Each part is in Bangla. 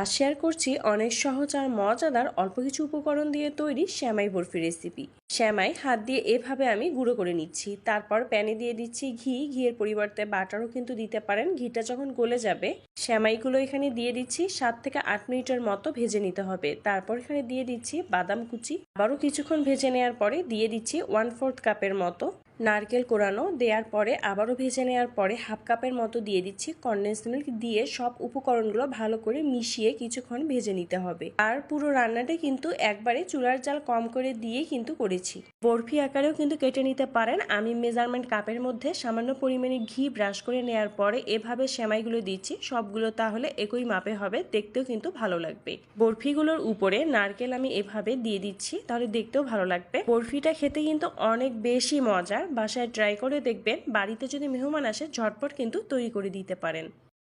আজ শেয়ার করছি অনেক সহজ আর মজাদার অল্প কিছু উপকরণ দিয়ে তৈরি শ্যামাই বরফি রেসিপি। শ্যামাই হাত দিয়ে এভাবে আমি গুঁড়ো করে নিচ্ছি। তারপর প্যানে দিয়ে দিচ্ছি ঘি। ঘিয়ের পরিবর্তে বাটারও কিন্তু দিতে পারেন। ঘিটা যখন গলে যাবে, শ্যামাইগুলো এখানে দিয়ে দিচ্ছি সাত থেকে আট মিনিটের মতো ভেজে নিতে হবে। তারপর এখানে দিয়ে দিচ্ছি বাদাম কুচি। আবারও কিছুক্ষণ ভেজে নেওয়ার পরে দিয়ে দিচ্ছি ওয়ান ফোর্থ কাপের মতো নারকেল কোরানো দেওয়ার পরে আবারও ভেজে নেওয়ার পরে হাফ কাপের মতো দিয়ে দিচ্ছি। কন্ডেন্স মিল্ক দিয়ে সব উপকরণগুলো ভালো করে মিশিয়ে কিছুক্ষণ ভেজে নিতে হবে। আর পুরো রান্নাটা কিন্তু একবারে চুলার জাল কম করে দিয়ে কিন্তু করেছি। বরফি আকারেও কিন্তু কেটে নিতে পারেন। আমি মেজারমেন্ট কাপের মধ্যে সামান্য পরিমাণে ঘি ব্রাশ করে নেওয়ার পরে এভাবে সেমাইগুলো দিচ্ছি। সবগুলো তাহলে একই মাপে হবে। দেখতেও কিন্তু ভালো লাগবে। বরফিগুলোর উপরে নারকেল আমি এভাবে দিয়ে দিচ্ছি। তাহলে দেখতেও ভালো লাগবে। বরফিটা খেতে কিন্তু অনেক বেশি মজার। বাসায় ট্রাই করে দেখবেন। বাড়িতে যদি মেহমান আসে ঝটপট কিন্তু তৈরি করে দিতে পারেন।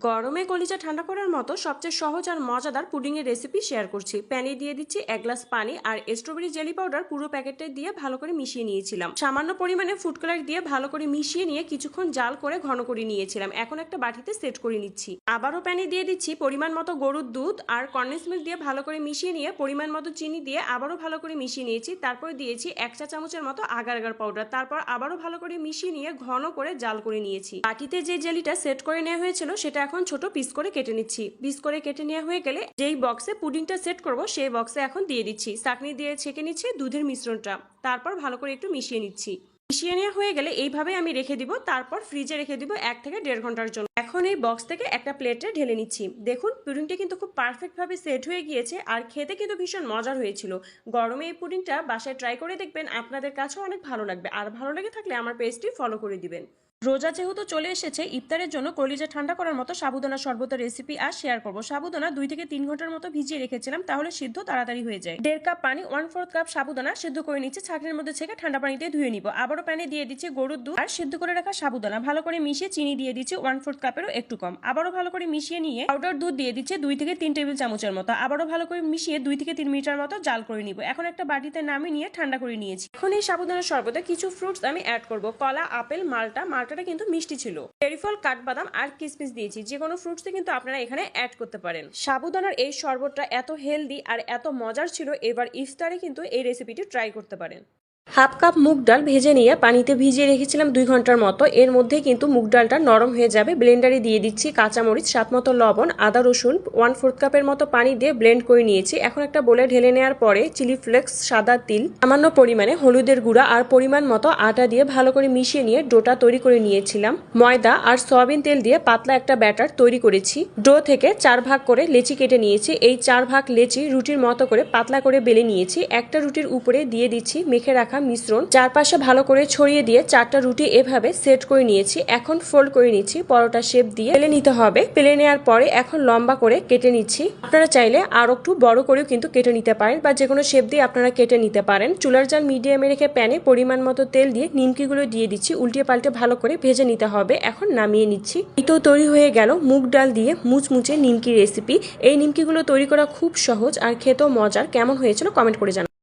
গরমে কলিজা ঠান্ডা করার মতো সবচেয়ে সহজ আর মজাদার পুডিংয়ের রেসিপি শেয়ার করছি। প্যানে দিয়ে দিচ্ছি এক গ্লাস পানি আর স্ট্রবেরি জেলি পাউডার পুরো প্যাকেটটা দিয়ে ভালো করে মিশিয়ে নিয়েছিলাম। সামান্য পরিমাণে ফুড কালার দিয়ে ভালো করে মিশিয়ে নিয়ে কিছুক্ষণ জাল করে ঘন করে নিয়েছিলাম। এখন একটা বাটিতে সেট করে নিচ্ছি। আবারও প্যানে দিয়ে দিচ্ছি পরিমাণ মতো গরুর দুধ আর কর্নেস মিল্ক দিয়ে ভালো করে মিশিয়ে নিয়ে পরিমাণ মতো চিনি দিয়ে আবারও ভালো করে মিশিয়ে নিয়েছি। তারপর দিয়েছি এক চা চামচের মতো আগার আগার পাউডার তারপর আবারও ভালো করে মিশিয়ে নিয়ে ঘন করে জাল করে নিয়েছি। বাটিতে যে জেলিটা সেট করে নেওয়া হয়েছিল সেটা এখন ছোট পিস করে কেটে নিচ্ছি। পিস করে কেটে নেওয়া হয়ে গেলে যেই বক্সে পুডিংটা সেট করব, সেই বক্সে এখন দিয়ে দিচ্ছি। চাকনি দিয়ে ছেঁকে নিচ্ছি দুধের মিশ্রণটা। তারপর ভালো করে একটু মিশিয়ে নিচ্ছি। মিশিয়ে নেওয়া হয়ে গেলে এইভাবে আমি রেখে দিব। তারপর ফ্রিজে রেখে দিব এক থেকে দেড় ঘণ্টার জন্য। এখন এই বক্স থেকে একটা প্লেটে ঢেলে নিচ্ছি। দেখুন, পুডিংটা কিন্তু খুব পারফেক্টভাবে সেট হয়ে গিয়েছে আর খেতে কিন্তু ভীষণ মজার হয়েছিল। গরমে এই পুডিংটা বাসায় ট্রাই করে দেখবেন, আপনাদের কাছেও অনেক ভালো লাগবে। আর ভালো লেগে থাকলে আমার পেজটি ফলো করে দিবেন। রোজা যেহেতু চলে এসেছে, ইফতারের জন্য কলিজা ঠান্ডা করার মতো সাবুদানা শরবতের রেসিপি আর শেয়ার করব। সাবুদানা দুই থেকে তিন ঘণ্টার মতো ভিজিয়ে রেখেছিলাম, তাহলে সিদ্ধ তাড়াতাড়ি হয়ে যায়। দেড় কাপ পানি ওয়ান ফোর্থ কাপ সাবুদানা সিদ্ধ করে নিচ্ছে, ছাঁকনির মধ্যে ছেঁকে ঠান্ডা পানিতে ধুয়ে নিব। আবারও প্যানে দিয়ে দিচ্ছি গরুর দুধ আর সিদ্ধ করে রাখা সাবুদানা। ভালো করে মিশিয়ে চিনি দিয়ে দিচ্ছি ওয়ান ফোর্থ কাপেরও একটু কম। আবারও ভালো করে মিশিয়ে নিয়ে পাউডার দুধ দিয়ে দিচ্ছে দুই থেকে তিন টেবিল চামচের মতো। আবারও ভালো করে মিশিয়ে দুই থেকে তিন মিনিটের মতো জাল করে নিব। এখন একটা বাটিতে নামিয়ে নিয়ে ঠান্ডা করে নিয়েছি। এখন এই সাবুদানার শরবতে কিছু ফ্রুটস আমি অ্যাড করব। কলা, আপেল মালটা মালটাটা কিন্তু মিষ্টি ছিল। ফেরিফল কাঠবাদাম আর কিসমিস দিয়েছি। যে কোনো ফ্রুটসে কিন্তু আপনারা এখানে অ্যাড করতে পারেন। সাবুদানার এই শরবতটা এত হেলদি আর এত মজার ছিল, এবার ইফতারে কিন্তু এই রেসিপিটি ট্রাই করতে পারেন। হাফ কাপ মুগ ডাল ভেজে নিয়ে পানিতে ভিজিয়ে রেখেছিলাম দুই ঘণ্টার মতো। এর মধ্যে কিন্তু মুগ ডালটা নরম হয়ে যাবে। ব্লেন্ডারে দিয়ে দিচ্ছি কাঁচামরিচ সাত মতো লবণ, আদা, রসুন, ওয়ান ফোর্থ কাপের মতো পানি দিয়ে ব্লেন্ড করে নিয়েছি। এখন একটা বলে ঢেলে নেওয়ার পরে চিলি ফ্লেক্স, সাদা তিল, সামান্য পরিমাণে হলুদের গুঁড়া আর পরিমাণ মতো আটা দিয়ে ভালো করে মিশিয়ে নিয়ে ডোটা তৈরি করে নিয়েছিলাম। ময়দা আর সয়াবিন তেল দিয়ে পাতলা একটা ব্যাটার তৈরি করেছি। ডো থেকে চার ভাগ করে লেচি কেটে নিয়েছি। এই চার ভাগ লেচি রুটির মতো করে পাতলা করে বেলে নিয়েছি। একটা রুটির উপরে দিয়ে দিচ্ছি মেখে রাখা মিশ্রণ চারপাশে ভালো করে ছড়িয়ে দিয়ে চারটা রুটি এভাবে সেট করে নিয়েছি। এখন ফোল্ড করে নিচ্ছি। পরোটা শেপ দিয়ে পেলে নিতে হবে। পেলে নেওয়ার পরে এখন লম্বা করে কেটে নিচ্ছি। আপনারা চাইলে আর একটু বড় করেও কিন্তু কেটে নিতে পারেন বা যে কোনো শেপ দিয়ে আপনারা কেটে নিতে পারেন। চুলার জাল মিডিয়ামে রেখে প্যানে পরিমাণ মতো তেল দিয়ে নিমকিগুলো দিয়ে দিচ্ছি। উল্টিয়ে পাল্টে ভালো করে ভেজে নিতে হবে। এখন নামিয়ে নিচ্ছি। তো তৈরি হয়ে গেল মুগ ডাল দিয়ে মুচমুচে নিমকি রেসিপি এই নিমকিগুলো তৈরি করা খুব সহজ আর খেতেও মজার। কেমন হয়েছিল কমেন্ট করে জানান